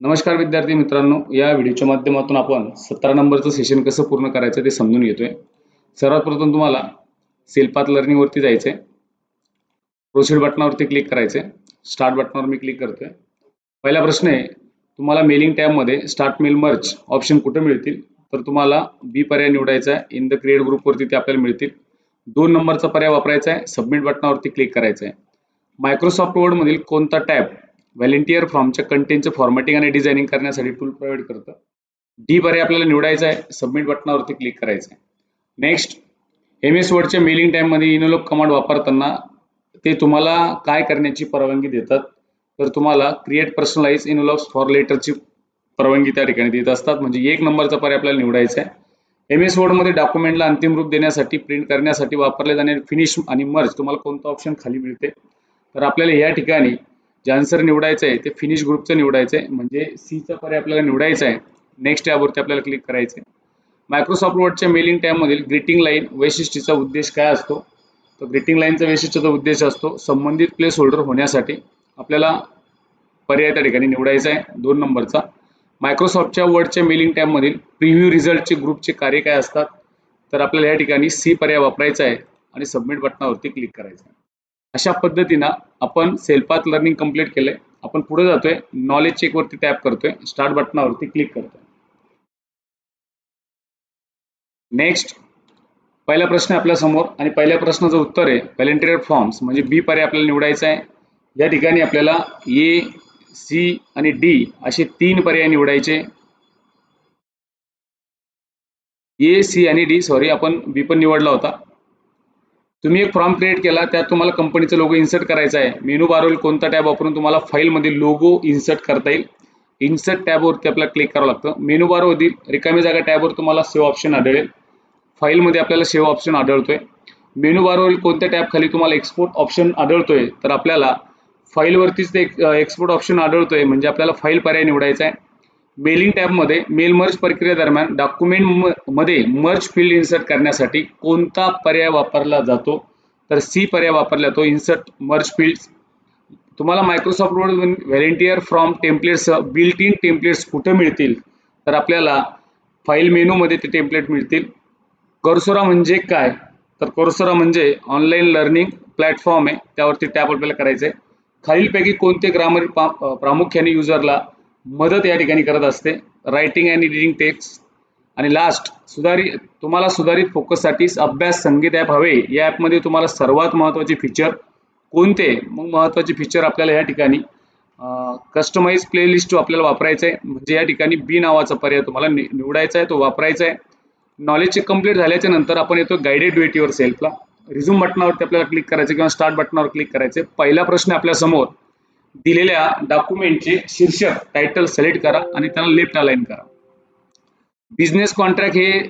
नमस्कार विद्यार्थी मित्रांनो या व्हिडिओच्या माध्यमातून आपण सतरा नंबरचं सेशन कसं पूर्ण करायचं ते समजून घेतोय. सर्वात प्रथम तुम्हाला सेल्पाथ लर्निंगवरती जायचं आहे प्रोसीड बटनावरती क्लिक करायचं आहे स्टार्ट बटनावर मी क्लिक करतोय. पहिला प्रश्न आहे तुम्हाला मेलिंग टॅबमध्ये स्टार्ट मेल मर्च ऑप्शन कुठं मिळतील? तर तुम्हाला बी पर्याय निवडायचा आहे. इन द क्रिएट ग्रुपवरती ते आपल्याला मिळतील. दोन नंबरचा पर्याय वापरायचा आहे. सबमिट बटनावरती क्लिक करायचं आहे मायक्रोसॉफ्ट वर्डमधील कोणता टॅब व्हॅलेंटियर फॉर्मच्या कंटेंटचं फॉर्मॅटिंग आणि डिझायनिंग करण्यासाठी टूल प्रोव्हाइड करतं. डी पर्याय आपल्याला निवडायचा आहे. सबमिट बटनावरती क्लिक करायचं आहे. नेक्स्ट एम एस वर्डच्या मेलिंग टाईममध्ये इनोलोक कमांड वापरताना ते तुम्हाला काय करण्याची परवानगी देतात. तर तुम्हाला क्रिएट पर्सनलाइज इनोलॉग्स फॉर लेटरची परवानगी त्या ठिकाणी देत असतात. म्हणजे एक नंबरचा पर्याय आपल्याला निवडायचा आहे. एम एस वर्डमध्ये डॉक्युमेंटला अंतिम रूप देण्यासाठी प्रिंट करण्यासाठी वापरले जाणारे फिनिश आणि मर्ज तुम्हाला कोणतं ऑप्शन खाली मिळते? तर आपल्याला या ठिकाणी जे आन्सर निवडायचं आहे ते फिनिश ग्रुपचं निवडायचं आहे म्हणजे सीचा पर्याय आपल्याला निवडायचा आहे नेक्स्ट टॅबवरती आपल्याला क्लिक करायचं आहे मायक्रोसॉफ्ट वर्डच्या मेलिंग टॅबमधील ग्रीटिंग लाईन वैशिष्ट्यचा उद्देश काय असतो? तर ग्रीटिंग लाईनचा वैशिष्ट्याचा उद्देश असतो संबंधित प्लेस होल्डर होण्यासाठी आपल्याला पर्याय त्या ठिकाणी निवडायचा आहे दोन नंबरचा. मायक्रोसॉफ्टच्या वर्डच्या मेलिंग टॅबमधील प्रिव्ह्यू रिझल्टचे ग्रुपचे कार्य काय असतात? तर आपल्याला या ठिकाणी सी पर्याय वापरायचा आहे आणि सबमिट बटनावरती क्लिक करायचं आहे अशा पद्धतीनं आपण सेल्फात लर्निंग कंप्लीट केलंय. आपण पुढे जातोय. नॉलेज चेकवरती टॅप करतोय. स्टार्ट बटनावरती क्लिक करतोय. नेक्स्ट पहिला प्रश्न आपल्यासमोर. आणि पहिल्या प्रश्नाचं उत्तर आहे व्हॅलेंटियर फॉर्म्स म्हणजे बी पर्याय आपल्याला निवडायचा आहे. या ठिकाणी आपल्याला ए सी आणि डी असे तीन पर्याय निवडायचे. ए सी आणि डी सॉरी आपण बी पण निवडला होता. तुम्ही एक फॉर्म क्रिएट केला त्यात तुम्हाला कंपनीचा लोगो इन्सर्ट करायचा आहे. मेनू बारवरील कोणता टॅब वापरून तुम्हाला फाईलमध्ये लोगो इन्सर्ट करता येईल. इन्सर्ट टॅबवरती आपल्याला क्लिक करावं लागतं. मेनू बारवरील रिकामी जागा टॅबवर तुम्हाला सेव्ह ऑप्शन आढळेल. फाईलमध्ये आपल्याला सेव्ह ऑप्शन आढळतोय. मेनू बारवरील कोणत्या टॅब खाली तुम्हाला एक्सपोर्ट ऑप्शन आढळतोय? तर आपल्याला फाईलवरतीच ते एक्सपोर्ट ऑप्शन आढळतोय. म्हणजे आपल्याला फाईल पर्याय निवडायचा आहे. मेलिंग टॅबमध्ये मेल मर्ज प्रक्रियेदरम्यान डॉक्युमेंटमध्ये मर्ज फील्ड इन्सर्ट करण्यासाठी कोणता पर्याय वापरला जातो? तर सी पर्याय वापरला जातो. इन्सर्ट मर्ज फील्ड तुम्हाला Microsoft word व्हॅलेंटियर from templates built in templates कुठं मिळतील? तर आपल्याला फाईल मेनूमध्ये ते टेम्पलेट मिळतील. कर्सोरा म्हणजे काय? तर कर्सोरा म्हणजे ऑनलाईन लर्निंग प्लॅटफॉर्म आहे. त्यावरती टॅप आपल्याला करायचं आहे खालीलपैकी कोणते ग्रामर प्रामुख्याने युजरला मदत या ठिकाणी करत असते. रायटिंग अँड रिडिंग टेक्स्ट आणि लास्ट सुधारित तुम्हाला सुधारित फोकससाठी अभ्यास संगीत ॲप हवे. या ॲपमध्ये तुम्हाला सर्वात महत्त्वाचे फीचर कोणते? मग महत्त्वाचे फीचर आपल्याला या ठिकाणी कस्टमाइज प्लेलिस्ट आपल्याला वापरायचं आहे म्हणजे या ठिकाणी बी नावाचा पर्याय तुम्हाला नि निवडायचा आहे तो वापरायचा आहे नॉलेजचे कंप्लीट झाल्याच्यानंतर आपण येतो गायडेड ड्युएटीवर सेल्फला रिझ्यूम बटनावरती आपल्याला क्लिक करायचं किंवा स्टार्ट बटनावर क्लिक करायचं. पहिला प्रश्न आपल्यासमोर दिलेल्या डॉक्युमेंटचे शीर्षक टायटल सिलेक्ट करा आणि त्याला लेफ्ट अलाइन करा. बिझनेस कॉन्ट्रॅक्ट हे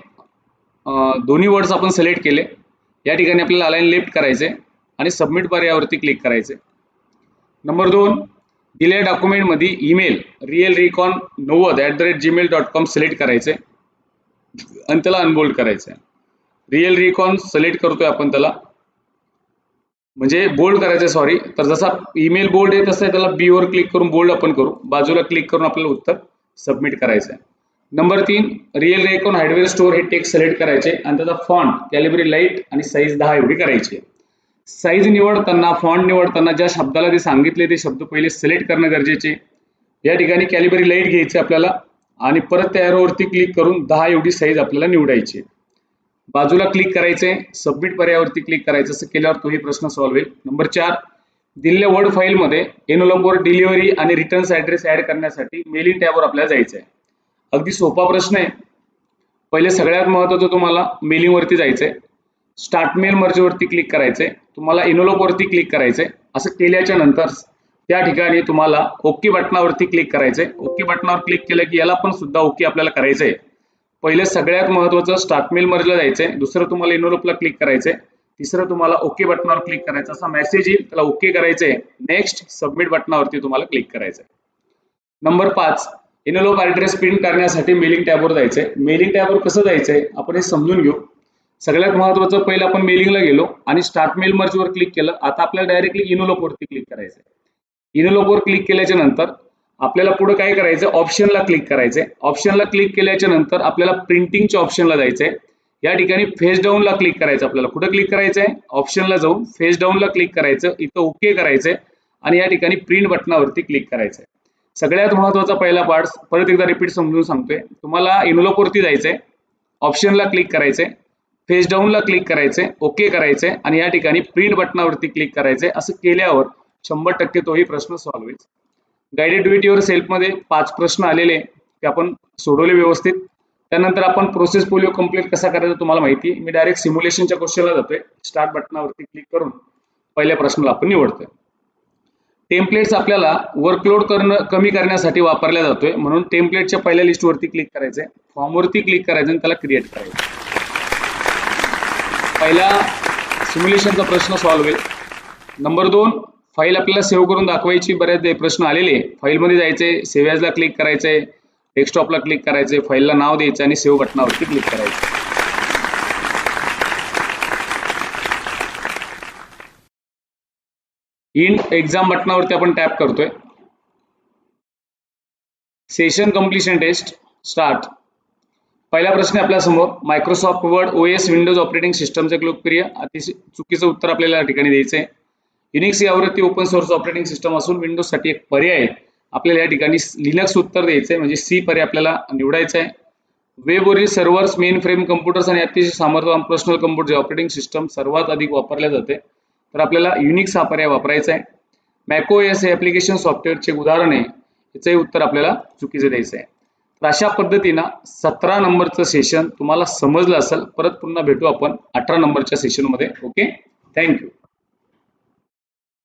दोन्ही वर्ड्स आपण सिलेक्ट केले. या ठिकाणी आपल्याला अलाइन लेफ्ट करायचे आणि सबमिट पर्यायावरती क्लिक करायचे नंबर दोन दिलेल्या डॉक्युमेंटमध्ये ईमेल रिअल रिकॉन नव्वद at the rate Gmail dot com select करायचे आणि त्याला अनबोल्ड करायचं आहे रिअल रिकॉन सिलेक्ट करतोय आपण त्याला. म्हणजे बोल्ड करायचं सॉरी तर जसा ईमेल बोल्ड आहे तसं त्याला बी वर क्लिक करून बोल्ड आपण करू. बाजूला क्लिक करून आपल्याला उत्तर सबमिट करायचं आहे नंबर तीन रिअल रेकॉन हार्डवेअर स्टोअर हे टेक्स्ट सिलेक्ट करायचे आणि त्याचा फॉन्ट कॅलिबरी लाइट आणि साईज दहा एवढी करायची साईज निवडताना फॉन्ट निवडताना ज्या शब्दाला ते सांगितले ते शब्द पहिले सिलेक्ट करणं गरजेचे या ठिकाणी कॅलिबरी लाइट घ्यायची आपल्याला आणि परत त्या एरोवरती क्लिक करून दहा एवढी साईज आपल्याला निवडायची बाजूला क्लिक करायचे सबमिट पर्यायावरती क्लिक करायचं असं केल्यावर तोही प्रश्न सॉल्व्ह होईल. नंबर चार दिलेल्या वर्ड फाईलमध्ये एनोलॉगवर डिलिव्हरी आणि रिटर्न्स ऍड्रेस ऍड करण्यासाठी मेलिंग टॅबवर आपल्याला जायचं आहे अगदी सोपा प्रश्न आहे. पहिले सगळ्यात महत्वाचं तुम्हाला मेलिंग वरती आहे स्टार्ट मेल मर्जवरती क्लिक करायचे तुम्हाला इनोलॉगवरती क्लिक करायचंय. असं केल्याच्यानंतर त्या ठिकाणी तुम्हाला ओके बटनावरती क्लिक करायचंय. ओके बटनावर क्लिक केलं की याला पण सुद्धा ओके आपल्याला करायचंय. पहिले सगळ्यात महत्वाचं स्टार्ट मेल मर्जला जायचंय. दुसरं तुम्हाला इनोलोपला क्लिक करायचंय. तिसरं तुम्हाला ओके बटनावर क्लिक करायचं. असा मेसेज येईल त्याला ओके करायचंय. नेक्स्ट सबमिट बटनावरती तुम्हाला क्लिक करायचंय. नंबर पाच इनोलोप ऍड्रेस प्रिंट करण्यासाठी मेलिंग टॅबवर जायचंय. मेलिंग टॅबवर कसं जायचंय? आपण हे समजून घेऊ. सगळ्यात महत्वाचं पहिलं आपण मेलिंगला गेलो आणि स्टार्ट मेल मर्जवर क्लिक केलं. आता आपल्याला डायरेक्टली इनोलोपवरती क्लिक करायचंय. इनोलोपवर क्लिक केल्याच्यानंतर आपल्याला पुढे काय करायचं ऑप्शनला क्लिक करायचंय. ऑप्शनला क्लिक केल्याच्यानंतर आपल्याला प्रिंटिंगच्या ऑप्शनला जायचंय. या ठिकाणी फेस डाऊनला क्लिक करायचं आपल्याला. कुठं क्लिक करायचंय? ऑप्शनला जाऊन फेस डाऊनला क्लिक करायचं. इथं ओके करायचंय. आणि या ठिकाणी प्रिंट बटनावरती क्लिक करायचंय. सगळ्यात महत्त्वाचा पहिला पार्ट परत एकदा रिपीट समजून सांगतोय. तुम्हाला इनोलॉपवरती जायचंय. ऑप्शनला क्लिक करायचंय. फेस डाऊनला क्लिक करायचंय. ओके करायचंय. आणि या ठिकाणी प्रिंट बटनावरती क्लिक करायचंय. असं केल्यावर शंभर टक्के तोही प्रश्न सॉल्व्ह होईल. गायडेड डू इट युअर सेल्फमध्ये पाच प्रश्न आलेले ते आपण सोडवले व्यवस्थित. त्यानंतर आपण प्रोसेस पोलिओ कंप्लीट कसा करायचा तुम्हाला माहिती मी डायरेक्ट सिम्युलेशनच्या क्वेश्चनला जातोय. स्टार्ट बटनावरती क्लिक करून पहिल्या प्रश्नाला आपण निवडतोय. टेम्पलेट्स आपल्याला वर्कलोड करणं कमी करण्यासाठी वापरल्या जातोय. म्हणून टेम्पलेटच्या पहिल्या लिस्टवरती क्लिक करायचंय. फॉर्मवरती क्लिक करायचं आणि त्याला क्रिएट करायचं पहिला सिम्युलेशनचा प्रश्न सॉल्व्ह होईल. नंबर दोन फाईल आपल्याला सेव्ह करून दाखवायची बरेच प्रश्न आलेले. फाईलमध्ये जायचे सेव्ह क्लिक करायचे डेस्कटॉपला क्लिक करायचे फाईलला नाव द्यायचं आणि सेव्ह बटनावरती क्लिक करायचं. इन एक्झाम बटनावरती आपण टॅप करतोय. सेशन कम्प्लिशन टेस्ट स्टार्ट पहिला प्रश्न आपल्यासमोर. Microsoft word O S Windows operating सिस्टमचे लोकप्रिय. अतिशय चुकीचं उत्तर आपल्याला या ठिकाणी द्यायचं आहे युनिक्स ही आवृत्ती ओपन सोर्स ऑपरेटिंग सिस्टम असून विंडोजसाठी एक पर्याय आपल्याला या ठिकाणी लिनक्स उत्तर द्यायचं आहे म्हणजे सी पर्याय आपल्याला निवडायचा आहे. वेबवरील सर्व्हर्स मेन फ्रेम कम्प्युटर्स आणि अतिशय सामर्थ्यवान पर्सनल कम्प्युटर ऑपरेटिंग सिस्टम सर्वात अधिक वापरल्या जाते. तर आपल्याला युनिक्स हा पर्याय वापरायचा आहे. मॅको एस हे ॲप्लिकेशन सॉफ्टवेअरचे उदाहरण आहे. याचंही उत्तर आपल्याला चुकीचं द्यायचं आहे. तर अशा पद्धतीनं सतरा नंबरचं सेशन तुम्हाला समजलं असेल. परत पुन्हा भेटू आपण अठरा नंबरच्या सेशनमध्ये ओके थँक्यू